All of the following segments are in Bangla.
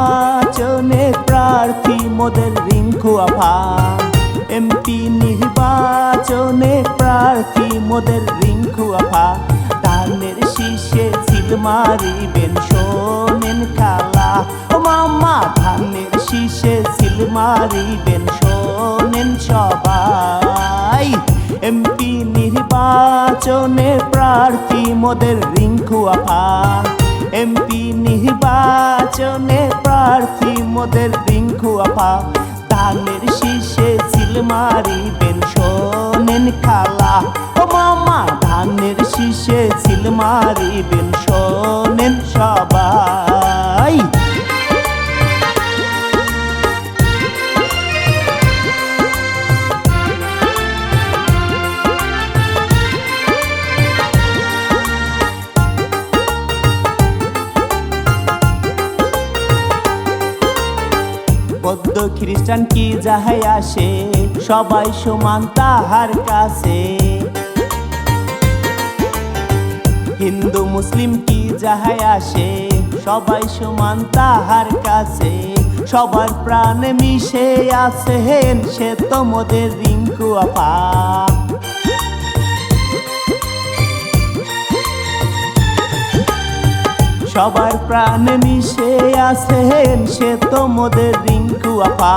নির্বাচনে প্রার্থী মোদের রিঙ্কু আফা। এমপি নির্বাচনে প্রার্থী মোদের রিঙ্কু আফা। ধানের শীষে সিল মারিবেন, শোনেন খালা। ও মামা, ধানের শীষে সিল মারিবেন, শোনেন সবাই। এমপি নির্বাচনে প্রার্থী মোদের রিঙ্কু আফা। এমপি নির্বাচনে প্রার্থী মোদের রিঙ্কু আপা ধানের শীষে সিল মারিবেন শোনেন খালা। ও মামা ধানের শীষে সিল মারিবেন শোনেন সবাই। বৌদ্ধ খ্রিস্টান কি যাহাই আসে, সবাই সমান তাহার কাছে। হিন্দু, মুসলিম কি যাহাই আসে, সবাই সমান তাহার কাছে। সবার প্রাণে মিশে আছে হেন সে তোমাদের রিঙ্কু আপা। সবার প্রাণ মিশে আছেন সে তো মোদের রিঙ্কু আপা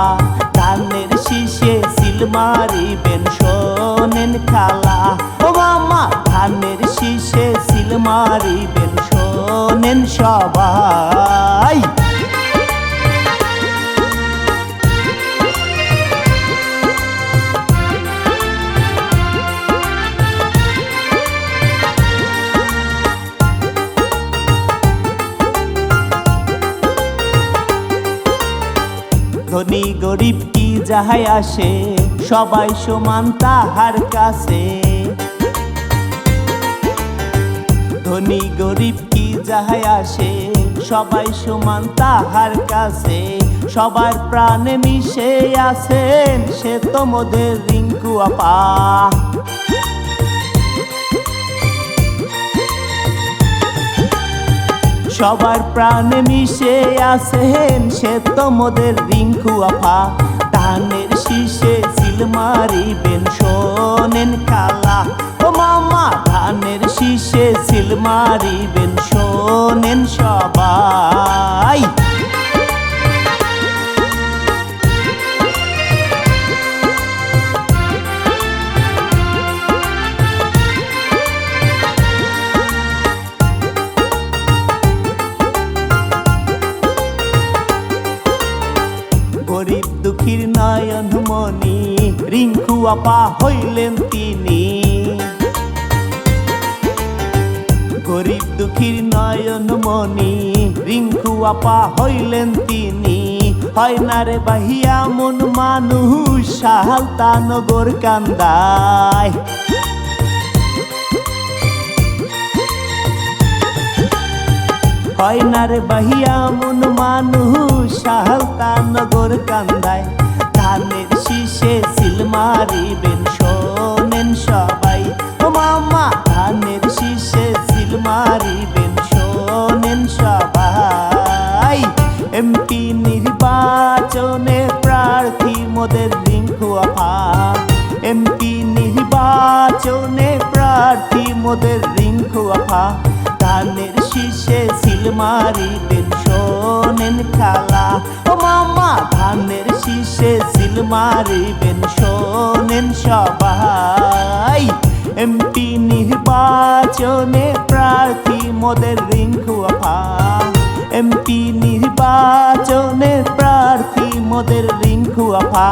ধানের শীষে সিল মারিবেন, শোনেন খালা। ও মামা ধানের শীষে সিল মারিবেন, শোনেন সবাই। ধনী গরিব কি যাহাই আসে, সবাই সমান তাহার কাছে। ধনী গরিব কি যাহাই আসে, সবাই সমান তাহার কাছে। সবার প্রাণে মিশে আছেন সে তোমাদের রিঙ্কু আপা সবার প্রাণে মিশে আসেন সে তোমাদের রিঙ্কু আফা ধানের শীষে সিল মারিবেন শোনেন কালা। ও মামা ধানের শীষে সিল মারিবেন শোনেন সবাই। আপা হইলেন তিনি। গরিব দুঃখীর নয়ন মনি রিঙ্কু আপা হইলেন তিনি। হয় না রে বাহিয়া মন মানুষ সাহালতা নগর কান্দায়। হয় না রে বাহিয়া মন মানুষ সাহালতা নগর কান্দায়। ধানের শীষে সিল মারিবেন, শোনেন সবাই। ও মামা, ধানের শীষে সিল মারিবেন, শোনেন সবাই। এমপি নির্বাচনে প্রার্থী মোদের আফা এমপি নির্বাচনে প্রার্থী মোদের রিঙ্কু আফা ধানের শীষে সিল মারিবেন শোনেন খালা। ও মামা, ধানের শীষে সিল মারিবেন, শোনেন সবাই। এমপি নির্বাচনে প্রার্থী মোদের রিঙ্কু আফা এমপি নির্বাচনে প্রার্থী মোদের রিঙ্কু আফা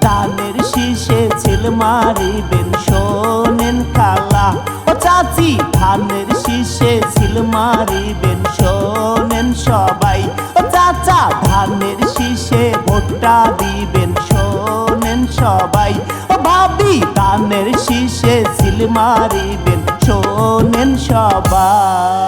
ধানের শীষে ছিল মারিবেন, শোনেন খালা। ও চাচি, ধানের শীষে ছিল মারিবেন, শোনেন সবাই। চাচা ধানের শীষে ভোটটা দিবেন, শোনেন সবাই। ভাবি ধানের শীষে সিল মারিবেন, শোনেন সবাই।